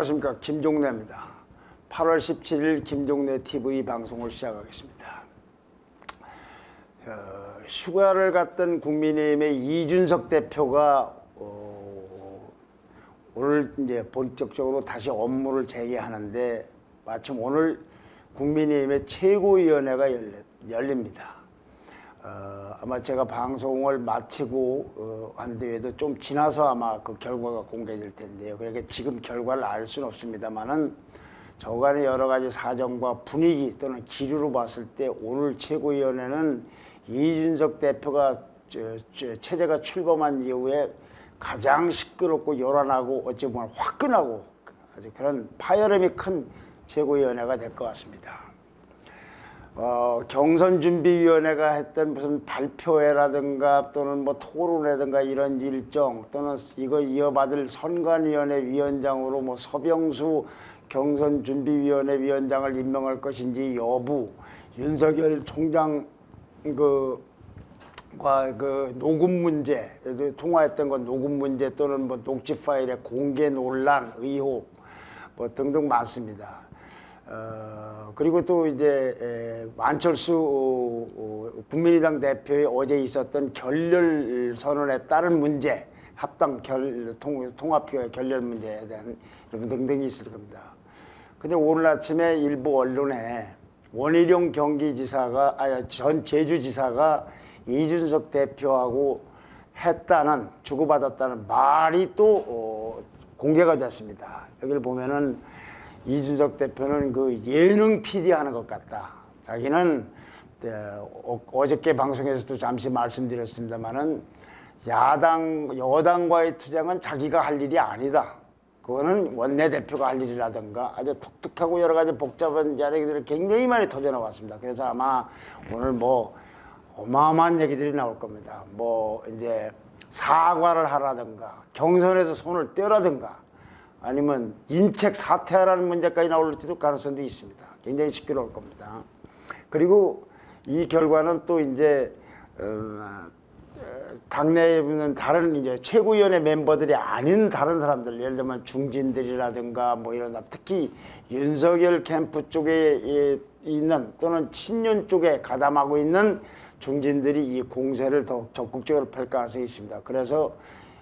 안녕하십니까 김종래입니다. 8월 17일 김종래 TV 방송을 시작하겠습니다. 어, 휴가를 갔던 국민의힘의 이준석 대표가 어, 오늘 이제 본격적으로 다시 업무를 재개하는데 마침 오늘 국민의힘의 최고위원회가 열립니다. 어, 아마 제가 방송을 마치고 어, 한 뒤에도 좀 지나서 아마 그 결과가 공개될 텐데요. 그러니까 지금 결과를 알 수는 없습니다만은 저간의 여러 가지 사정과 분위기 또는 기류로 봤을 때 오늘 최고위원회는 이준석 대표가 저, 저 체제가 출범한 이후에 가장 시끄럽고 요란하고 어찌 보면 화끈하고 아주 그런 파열음이 큰 최고위원회가 될 것 같습니다. 어, 경선준비위원회가 했던 무슨 발표회라든가 또는 뭐 토론회든가 이런 일정 또는 이거 이어받을 선관위원회 위원장으로 뭐 서병수 경선준비위원회 위원장을 임명할 것인지 여부 윤석열 총장 그, 과그 녹음 문제, 통화했던 건 녹음 문제 또는 뭐 녹취 파일의 공개 논란, 의혹 뭐 등등 많습니다. 어, 그리고 또 이제 에, 안철수 어, 국민의당 대표의 어제 있었던 결렬 선언에 따른 문제, 합당 결 통, 통합표 결렬 문제에 대한 등등이 있을 겁니다. 근데 오늘 아침에 일부 언론에 원희룡 경기지사가 아니 전 제주지사가 이준석 대표하고 했다는 주고받았다는 말이 또 어, 공개가 됐습니다. 여기를 보면은 이준석 대표는 그 예능 PD 하는 것 같다. 자기는 어, 어저께 방송에서도 잠시 말씀드렸습니다만은 야당 여당과의 투쟁은 자기가 할 일이 아니다. 그거는 원내대표가 할 일이라든가 아주 독특하고 여러 가지 복잡한 이야기들을 굉장히 많이 터져 나왔습니다. 그래서 아마 오늘 뭐 어마어마한 얘기들이 나올 겁니다. 뭐 이제 사과를 하라든가 경선에서 손을 떼라든가 아니면 인책 사퇴하라는 문제까지 나올지도 가능성도 있습니다. 굉장히 시끄러울 겁니다. 그리고 이 결과는 또 이제 어, 당내에 있는 다른 이제 최고위원회 멤버들이 아닌 다른 사람들 예를 들면 중진들이라든가 뭐 이런 특히 윤석열 캠프 쪽에 있는 또는 친윤 쪽에 가담하고 있는 중진들이 이 공세를 더욱 적극적으로 펼 가능성이 있습니다. 그래서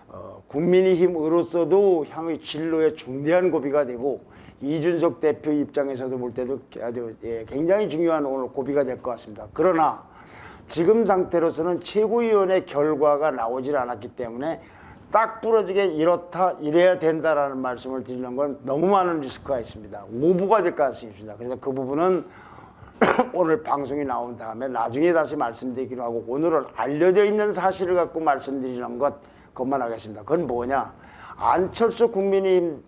어, 국민의힘으로서도 향후 진로에 중대한 고비가 되고 이준석 대표 입장에서도 볼 때도 아주 예, 굉장히 중요한 오늘 고비가 될 것 같습니다. 그러나 지금 상태로서는 최고위원회 결과가 나오질 않았기 때문에 딱 부러지게 이렇다 이래야 된다라는 말씀을 드리는 건 너무 많은 리스크가 있습니다. 오부가 될 가능성이 있습니다. 그래서 그 부분은 오늘 방송이 나온 다음에 나중에 다시 말씀드리기로 하고 오늘은 알려져 있는 사실을 갖고 말씀드리는 것 그것만 하겠습니다. 그건 뭐냐? 안철수 국민의힘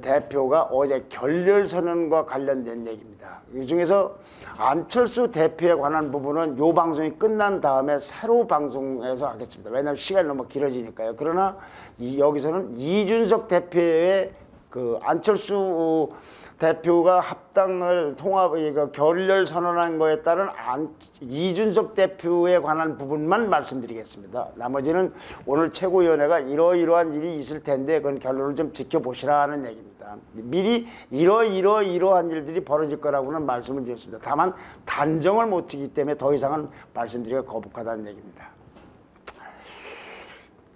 대표가 어제 결렬 선언과 관련된 얘기입니다. 이 중에서 안철수 대표에 관한 부분은 요 방송이 끝난 다음에 새로 방송에서 하겠습니다. 왜냐하면 시간이 너무 길어지니까요. 그러나 이, 여기서는 이준석 대표의 그 안철수 대표가 합당을 통합 이거 결렬 선언한 거에 따른 안, 이준석 대표에 관한 부분만 말씀드리겠습니다. 나머지는 오늘 최고위원회가 이러이러한 일이 있을 텐데 그건 결론을 좀 지켜보시라는 얘기입니다. 미리 이러이러 이러한 일들이 벌어질 거라고는 말씀을 드렸습니다. 다만 단정을 못 지기 때문에 더 이상은 말씀드리기가 거북하다는 얘기입니다.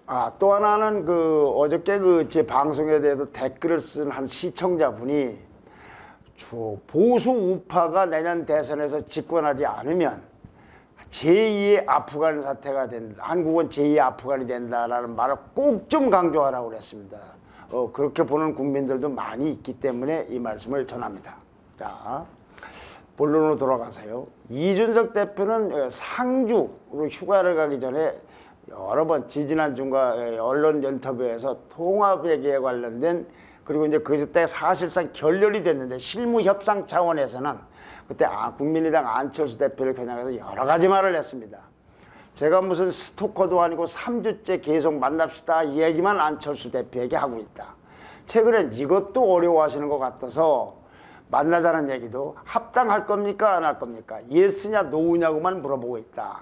아, 또 하나는 그 어저께 그 제 방송에 대해서 댓글을 쓴 한 시청자분이 저 보수 우파가 내년 대선에서 집권하지 않으면 제2의 아프간 사태가 된다. 한국은 제2의 아프간이 된다라는 말을 꼭 좀 강조하라고 그랬습니다. 어, 그렇게 보는 국민들도 많이 있기 때문에 이 말씀을 전합니다. 자, 본론으로 돌아가세요. 이준석 대표는 상주로 휴가를 가기 전에 여러 번 지지난 중과 언론 인터뷰에서 통합 얘기에 관련된 그리고 이제 그때 사실상 결렬이 됐는데 실무 협상 차원에서는 그때 아, 국민의당 안철수 대표를 겨냥해서 여러 가지 말을 했습니다. 제가 무슨 스토커도 아니고 3주째 계속 만납시다 이 얘기만 안철수 대표에게 하고 있다. 최근엔 이것도 어려워하시는 것 같아서 만나자는 얘기도 합당할 겁니까 안 할 겁니까 예스냐 노우냐고만 물어보고 있다.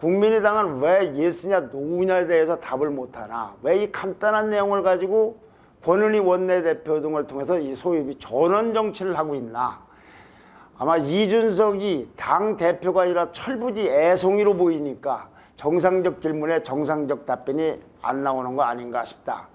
국민의당은 왜 예스냐 노우냐에 대해서 답을 못하나 왜 이 간단한 내용을 가지고 권은희 원내대표 등을 통해서 이 소위 전원 정치를 하고 있나? 아마 이준석이 당 대표가 아니라 철부지 애송이로 보이니까 정상적 질문에 정상적 답변이 안 나오는 거 아닌가 싶다.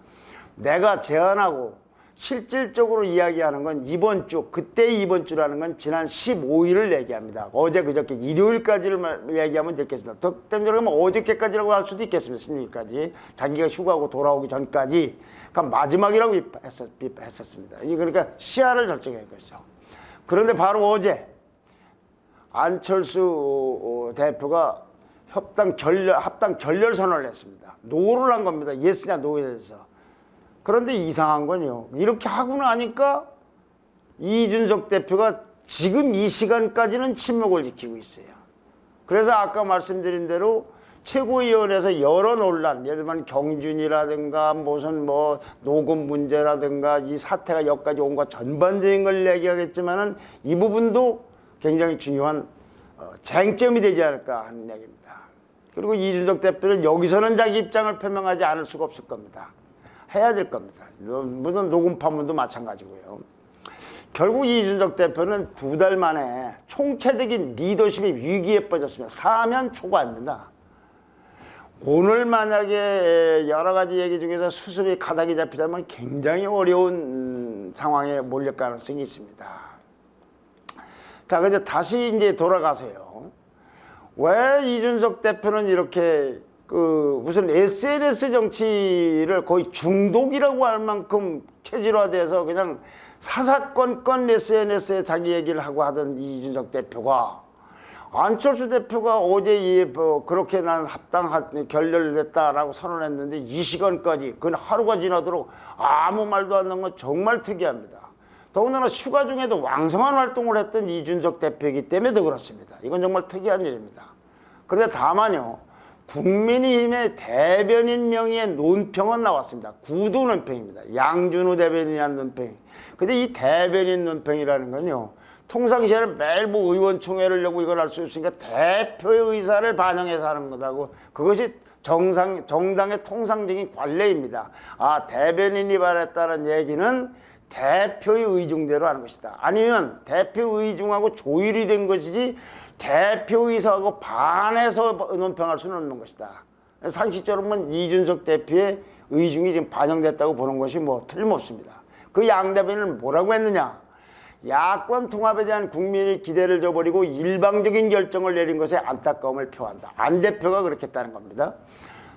내가 제안하고 실질적으로 이야기하는 건 이번 주, 그때 이번 주라는 건 지난 15일을 얘기합니다. 어제 그저께 일요일까지를 말- 얘기하면 되겠습니다. 하면 어저께까지라고 할 수도 있겠습니다. 16일까지. 자기가 휴가하고 돌아오기 전까지. 그러니까 마지막이라고 했었, 했었습니다. 그러니까 시야를 결정한 것이죠. 그런데 바로 어제 안철수 어, 대표가 협당 결렬, 합당 결렬 선언을 했습니다. 노를 한 겁니다. 예스냐 노에 대해서. 그런데 이상한 건요. 이렇게 하고 나니까 이준석 대표가 지금 이 시간까지는 침묵을 지키고 있어요. 그래서 아까 말씀드린 대로 최고위원회에서 여러 논란, 예를 들면 경준이라든가 무슨 뭐 녹음 문제라든가 이 사태가 여기까지 온 것 전반적인 걸 얘기하겠지만은 이 부분도 굉장히 중요한 어, 쟁점이 되지 않을까 하는 얘기입니다. 그리고 이준석 대표는 여기서는 자기 입장을 표명하지 않을 수가 없을 겁니다. 해야 될 겁니다. 무슨 녹음 파문도 마찬가지고요. 결국 이준석 대표는 두 달 만에 총체적인 리더십의 위기에 빠졌습니다. 사면 초과입니다. 오늘 만약에 여러 가지 얘기 중에서 수습이 가닥이 잡히다면 굉장히 어려운 음, 상황에 몰릴 가능성이 있습니다. 자, 근데 다시 이제 돌아가세요. 왜 이준석 대표는 이렇게 그 무슨 SNS 정치를 거의 중독이라고 할 만큼 체질화돼서 그냥 사사건건 SNS에 자기 얘기를 하고 하던 이준석 대표가 안철수 대표가 어제 이 뭐 그렇게 난 합당 결렬됐다라고 선언했는데 이 시간까지 그 하루가 지나도록 아무 말도 안 나온 건 정말 특이합니다. 더군다나 휴가 중에도 왕성한 활동을 했던 이준석 대표이기 때문에 더 그렇습니다. 이건 정말 특이한 일입니다. 그런데 다만요. 국민의힘의 대변인 명의의 논평은 나왔습니다. 구두 논평입니다. 양준우 대변인이라는 논평. 근데 이 대변인 논평이라는 건요. 통상시에는 매일 뭐 의원총회를 열고 이걸 할 수 있으니까 대표의 의사를 반영해서 하는 거다고 그것이 정상 정당의 통상적인 관례입니다. 아 대변인이 말했다는 얘기는 대표의 의중대로 하는 것이다. 아니면 대표 의중하고 조율이 된 것이지 대표 의사하고 반해서 논평할 수는 없는 것이다. 상식적으로 보면 이준석 대표의 의중이 지금 반영됐다고 보는 것이 뭐 틀림없습니다. 그 양 대변인은 뭐라고 했느냐? 야권 통합에 대한 국민의 기대를 저버리고 일방적인 결정을 내린 것에 안타까움을 표한다. 안 대표가 그렇게 했다는 겁니다.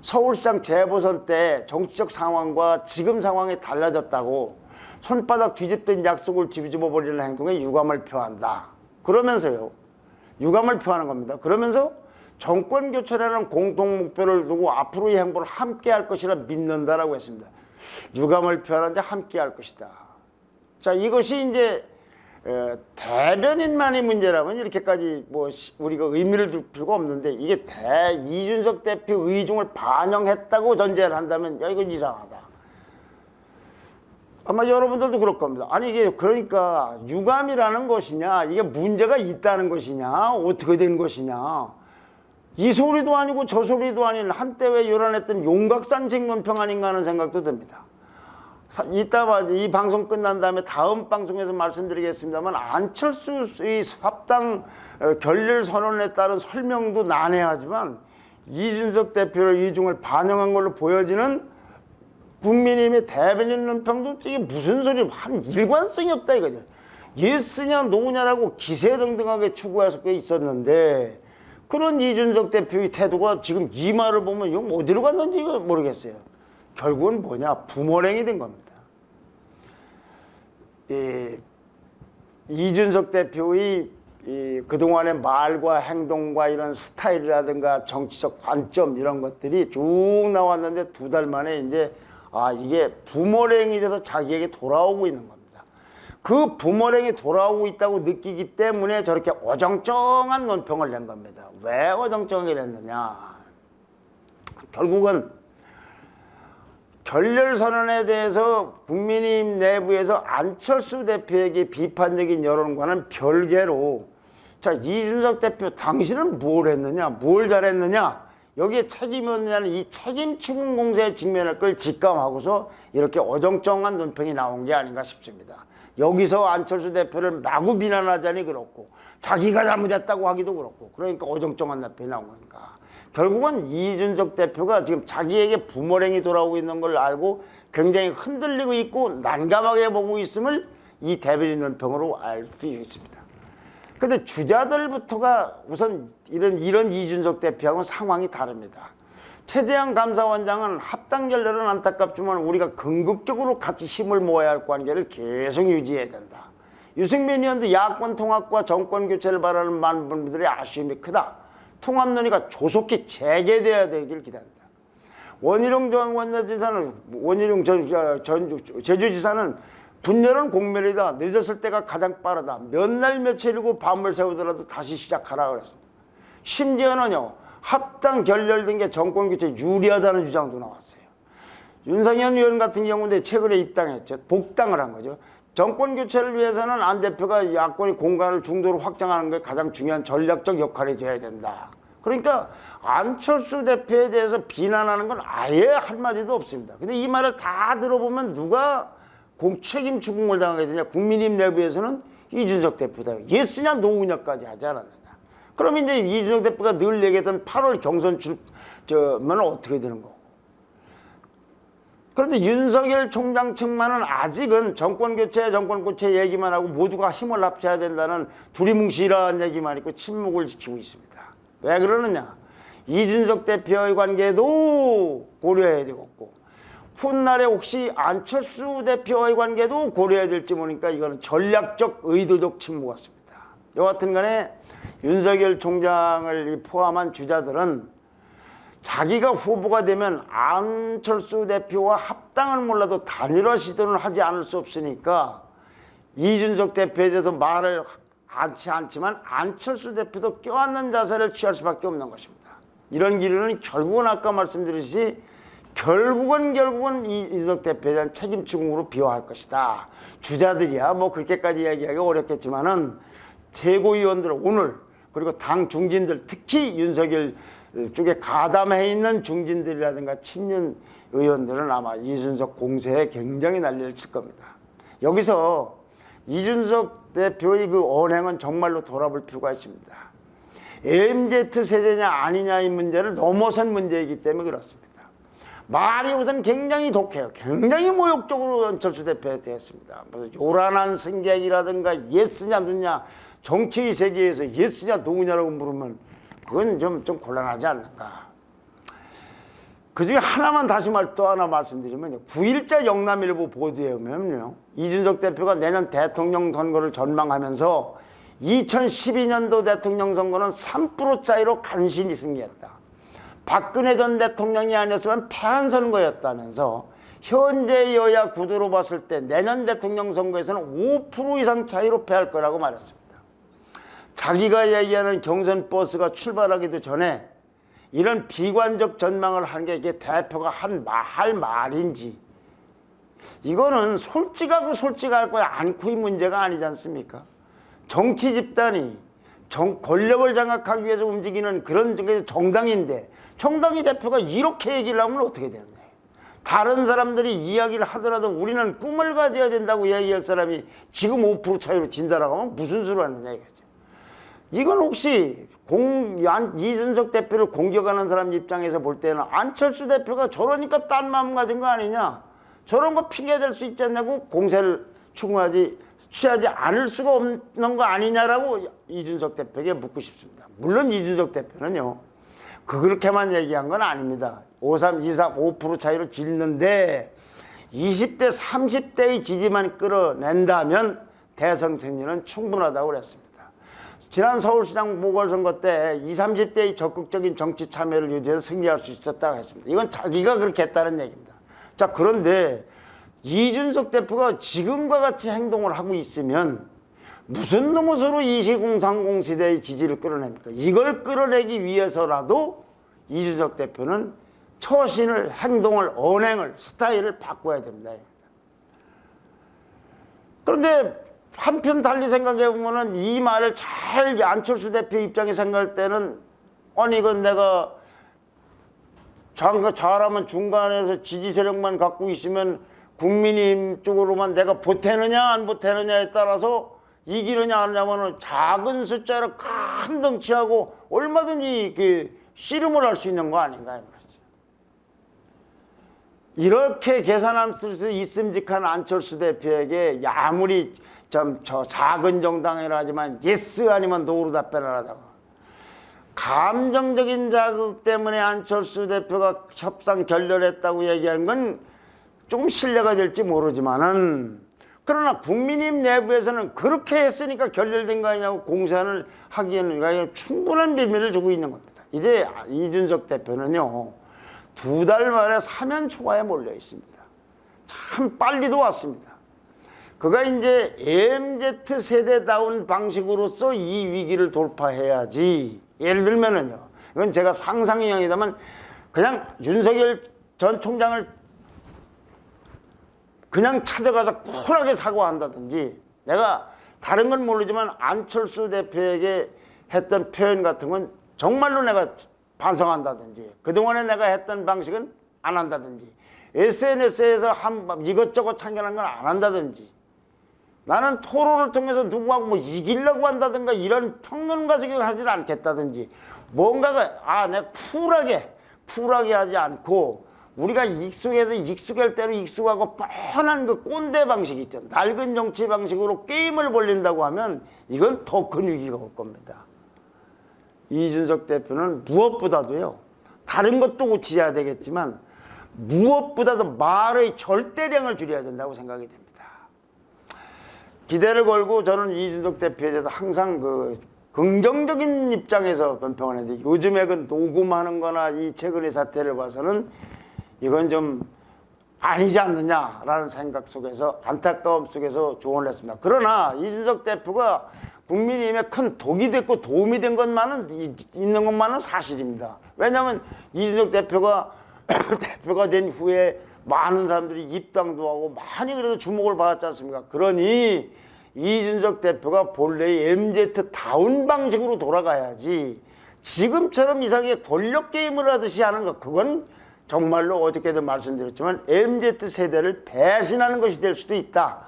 서울시장 재보선 때 정치적 상황과 지금 상황이 달라졌다고 손바닥 뒤집던 약속을 뒤집어 버리는 행동에 유감을 표한다. 그러면서요. 유감을 표하는 겁니다. 그러면서 정권 교체라는 공동 목표를 두고 앞으로의 행보를 함께 할 것이라 믿는다라고 했습니다. 유감을 표하는데 함께 할 것이다. 자, 이것이 이제 에, 대변인만의 문제라면 이렇게까지 뭐 시- 우리가 의미를 둘 필요가 없는데 이게 대 이준석 대표 의중을 반영했다고 전제를 한다면 야 이건 이상하다. 아마 여러분들도 그럴 겁니다. 아니 이게 그러니까 유감이라는 것이냐 이게 문제가 있다는 것이냐 어떻게 된 것이냐 이 소리도 아니고 저 소리도 아닌 한때 왜 요란했던 용각산 쟁론평 아닌가 하는 생각도 듭니다. 사- 이따 봐, 이 방송 끝난 다음에 다음 방송에서 말씀드리겠습니다만 안철수 의 합당 어, 결렬 선언에 따른 설명도 난해하지만 이준석 대표의 이중을 반영한 걸로 보여지는 국민의힘의 대변인 논평도 이게 무슨 소리 한 일관성이 없다 이거죠. 예스냐 노냐라고 기세등등하게 추구해서 꽤 있었는데 그런 이준석 대표의 태도가 지금 이 말을 보면 이거 어디로 갔는지 모르겠어요. 결국은 뭐냐 부모랭이 된 겁니다. 이, 이준석 대표의 이 그동안의 말과 행동과 이런 스타일이라든가 정치적 관점 이런 것들이 쭉 나왔는데 두 달 만에 이제 아 이게 부모랭이 돼서 자기에게 돌아오고 있는 겁니다. 그 부모랭이 돌아오고 있다고 느끼기 때문에 저렇게 어정쩡한 논평을 낸 겁니다. 왜 어정쩡하게 냈느냐? 결국은 결렬 선언에 대해서 국민의힘 내부에서 안철수 대표에게 비판적인 여론과는 별개로 자 이준석 대표 당신은 뭘 했느냐 뭘 잘했느냐 여기에 책임이 없느냐는 이 책임 추궁 공세에 직면할 걸 직감하고서 이렇게 어정쩡한 논평이 나온 게 아닌가 싶습니다. 여기서 안철수 대표를 마구 비난하자니 그렇고 자기가 잘못했다고 하기도 그렇고 그러니까 어정쩡한 논평이 나온 거니까 결국은 이준석 대표가 지금 자기에게 부모랭이 돌아오고 있는 걸 알고 굉장히 흔들리고 있고 난감하게 보고 있음을 이 대변인 논평으로 알 수 있습니다. 근데 주자들부터가 우선 이런 이런 이준석 대표하고는 상황이 다릅니다. 최재형 감사원장은 합당 결렬은 안타깝지만 우리가 궁극적으로 같이 힘을 모아야 할 관계를 계속 유지해야 된다. 유승민 의원도 야권 통합과 정권 교체를 바라는 많은 분들의 아쉬움이 크다. 통합 논의가 조속히 재개돼야 되길 기대한다. 원희룡 전 원내지사는 원희룡 전, 저, 전 제주지사는 분열은 공멸이다. 늦었을 때가 가장 빠르다. 몇 날 며칠이고 밤을 새우더라도 다시 시작하라 그랬습니다. 심지어는요 합당 결렬된 게 정권 교체 유리하다는 주장도 나왔어요. 윤석열 의원 같은 경우는 최근에 입당했죠. 복당을 한 거죠. 정권 교체를 위해서는 안 대표가 야권의 공간을 중도로 확장하는 게 가장 중요한 전략적 역할이 돼야 된다. 그러니까 안철수 대표에 대해서 비난하는 건 아예 한마디도 없습니다. 근데 이 말을 다 들어보면 누가 공 책임 추궁을 당하게 되냐? 국민의힘 내부에서는 이준석 대표다. 예스냐 노우냐까지 하지 않았느냐. 그럼 이제 이준석 대표가 늘 얘기했던 8월 경선 출, 저면 어떻게 되는 거고. 그런데 윤석열 총장 측만은 아직은 정권 교체, 정권 교체 얘기만 하고 모두가 힘을 합쳐야 된다는 두리뭉실한 얘기만 있고 침묵을 지키고 있습니다. 왜 그러느냐? 이준석 대표의 관계도 고려해야 되겠고 훗날에 혹시 안철수 대표의 관계도 고려해야 될지 모르니까 이거는 전략적 의도적 침묵 같습니다. 여하튼 간에 윤석열 총장을 포함한 주자들은 자기가 후보가 되면 안철수 대표와 합당을 몰라도 단일화 시도는 하지 않을 수 없으니까 이준석 대표에 대해서 말을 않지 않지만 안철수 대표도 껴안는 자세를 취할 수밖에 없는 것입니다. 이런 기류는 결국은 아까 말씀드렸듯이 결국은 결국은 이준석 대표에 대한 책임 추궁으로 비화할 것이다. 주자들이야 뭐 그렇게까지 얘기하기 어렵겠지만은 최고위원들 오늘 그리고 당 중진들 특히 윤석열 쪽에 가담해 있는 중진들이라든가 친윤 의원들은 아마 이준석 공세에 굉장히 난리를 칠 겁니다. 여기서 이준석 대표의 그 언행은 정말로 돌아볼 필요가 있습니다. MZ 세대냐 아니냐의 문제를 넘어선 문제이기 때문에 그렇습니다. 말이 우선 굉장히 독해요. 굉장히 모욕적으로 안철수 대표에 대했습니다. 무슨 요란한 승객이라든가 예스냐 누냐 정치의 세계에서 예스냐 노냐라고 물으면 그건 좀, 좀 곤란하지 않는가. 그 중에 하나만 다시 말 또 하나 말씀드리면요. 9일자 영남일보 보도에 보면요. 이준석 대표가 내년 대통령 선거를 전망하면서 2012년도 대통령 선거는 3% 차이로 간신히 승리했다. 박근혜 전 대통령이 아니었으면 패한 선거였다면서 현재 여야 구도로 봤을 때 내년 대통령 선거에서는 5% 이상 차이로 패할 거라고 말했습니다. 자기가 얘기하는 경선 버스가 출발하기도 전에 이런 비관적 전망을 한게 이게 대표가 한할 말인지 이거는 솔직하고 솔직할 거야 않고의 문제가 아니지 않습니까? 정치 집단이 정, 권력을 장악하기 위해서 움직이는 그런 정당인데 정당의 대표가 이렇게 얘기를 하면 어떻게 되는 거예요? 다른 사람들이 이야기를 하더라도 우리는 꿈을 가져야 된다고 얘기할 사람이 지금 5% 차이로 진다라고 하면 무슨 수로 하느냐 이거죠. 이건 혹시 공, 안, 이준석 대표를 공격하는 사람 입장에서 볼 때는 안철수 대표가 저러니까 딴 마음 가진 거 아니냐? 저런 거 핑계 댈 수 있지 않냐고 공세를 추구하지, 취하지 않을 수가 없는 거 아니냐라고 이준석 대표에게 묻고 싶습니다. 물론 이준석 대표는요, 그렇게만 얘기한 건 아닙니다. 5, 3, 2, 3, 5% 차이로 질는데 20대, 30대의 지지만 끌어낸다면 대선 승리는 충분하다고 그랬습니다. 지난 서울시장 보궐선거 때 20, 30대의 적극적인 정치 참여를 유지해서 승리할 수 있었다고 했습니다. 이건 자기가 그렇게 했다는 얘기입니다. 자, 그런데 이준석 대표가 지금과 같이 행동을 하고 있으면 무슨 놈으로 2030 시대의 지지를 끌어냅니까? 이걸 끌어내기 위해서라도 이준석 대표는 처신을, 행동을, 언행을, 스타일을 바꿔야 됩니다. 그런데 한편 달리 생각해 보면은 이 말을 잘 안철수 대표 입장에 생각할 때는 아니 이건 내가 장 잘하면 중간에서 지지 세력만 갖고 있으면 국민의힘 쪽으로만 내가 보태느냐 안 보태느냐에 따라서 이기느냐 안 하냐면은 작은 숫자로 큰 덩치하고 얼마든지 그 씨름을 할 수 있는 거 아닌가. 이렇게 계산할 수 있음직한 안철수 대표에게 아무리 좀저 작은 정당이라 하지만 예스 아니면 노로 답변을 하다가 감정적인 자극 때문에 안철수 대표가 협상 결렬했다고 얘기하는 건 조금 신뢰가 될지 모르지만은 그러나 국민의힘 내부에서는 그렇게 했으니까 결렬된 거 아니냐고 공세를 하기에는 충분한 비밀을 주고 있는 겁니다. 이제 이준석 대표는요 두 달 만에 사면 초과에 몰려 있습니다. 참 빨리도 왔습니다. 그가 이제 MZ 세대다운 방식으로서 이 위기를 돌파해야지. 예를 들면은요. 이건 제가 상상이형이다만 그냥 윤석열 전 총장을 그냥 찾아가서 쿨하게 사과한다든지 내가 다른 건 모르지만 안철수 대표에게 했던 표현 같은 건 정말로 내가 반성한다든지 그동안에 내가 했던 방식은 안 한다든지 SNS에서 한 이것저것 참견한 건 안 한다든지 나는 토론을 통해서 누구하고 뭐 이기려고 한다든가 이런 평론 가지고 하지를 않겠다든지 뭔가가 아 내가 쿨하게 쿨하게 하지 않고 우리가 익숙해서 익숙할 대로 익숙하고 뻔한 그 꼰대 방식 있죠 낡은 정치 방식으로 게임을 벌린다고 하면 이건 더 큰 위기가 올 겁니다. 이준석 대표는 무엇보다도요 다른 것도 고치셔야 되겠지만 무엇보다도 말의 절대량을 줄여야 된다고 생각이 됩니다 기대를 걸고 저는 이준석 대표에 대해서 항상 그 긍정적인 입장에서 변평을 했는데 요즘에 그 녹음하는 거나 이 최근의 사태를 봐서는 이건 좀 아니지 않느냐라는 생각 속에서 안타까움 속에서 조언을 했습니다. 그러나 이준석 대표가 국민의힘에 큰 독이 됐고 도움이 된 것만은 이- 있는 것만은 사실입니다. 왜냐하면 이준석 대표가 대표가 된 후에 많은 사람들이 입당도 하고 많이 그래도 주목을 받았지 않습니까? 그러니 이준석 대표가 본래의 MZ 다운 방식으로 돌아가야지 지금처럼 이상하게 권력 게임을 하듯이 하는 것 그건 정말로 어저께도 말씀드렸지만 MZ 세대를 배신하는 것이 될 수도 있다.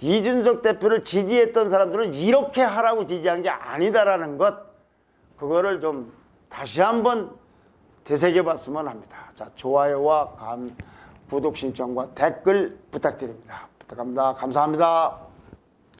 이준석 대표를 지지했던 사람들은 이렇게 하라고 지지한 게 아니다라는 것 그거를 좀 다시 한번 되새겨 봤으면 합니다. 자 좋아요와 감, 구독 신청과 댓글 부탁드립니다. 부탁합니다. 감사합니다.